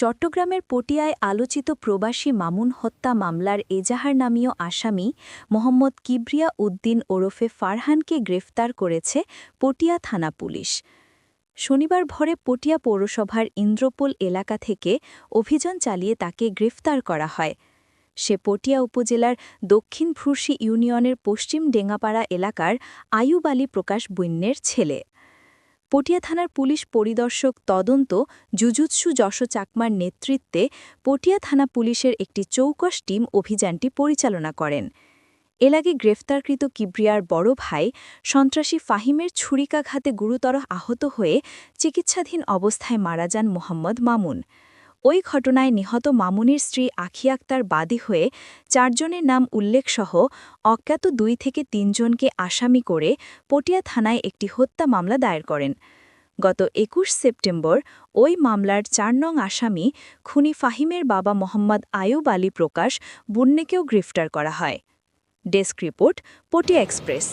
চট্টগ্রামের পটিয়ায় আলোচিত প্রবাসী মামুন হত্যা মামলার এজাহার নামীয় আসামি মোহাম্মদ কিবরিয়া উদ্দিন ওরফে ফারহানকে গ্রেফতার করেছে পটিয়া থানা পুলিশ। শনিবার ভোরে পটিয়া পৌরসভার ইন্দ্রপোল এলাকা থেকে অভিযান চালিয়ে তাকে গ্রেফতার করা হয়। সে পটিয়া উপজেলার দক্ষিণ ভ্রুশি ইউনিয়নের পশ্চিম ডেঙ্গাপাড়া এলাকার আয়ুব আলী প্রকাশ বৈন্যের ছেলে। পটিয়া থানার পুলিশ পরিদর্শক তদন্ত জুজুৎসু যশো চাকমার নেতৃত্বে পটিয়া থানা পুলিশের একটি চৌকস টিম অভিযানটি পরিচালনা করেন। এলাগে গ্রেফতারকৃত কিব্রিয়ার বড় ভাই সন্ত্রাসী ফাহিমের ছুরিকাঘাতে গুরুতর আহত হয়ে চিকিৎসাধীন অবস্থায় মারা যান মোহাম্মদ মামুন। ওই ঘটনায় নিহত মামুনির স্ত্রী আখি আক্তার বাদী হয়ে চারজনের নাম উল্লেখসহ অজ্ঞাত দুই থেকে তিনজনকে আসামি করে পটিয়া থানায় একটি হত্যা মামলা দায়ের করেন। গত একুশ সেপ্টেম্বর ওই মামলার চার নং আসামি খুনি ফাহিমের বাবা মোহাম্মদ আয়ুব আলী প্রকাশ বুন্নেকেও গ্রেফতার করা হয়। Desk report Patiya Express.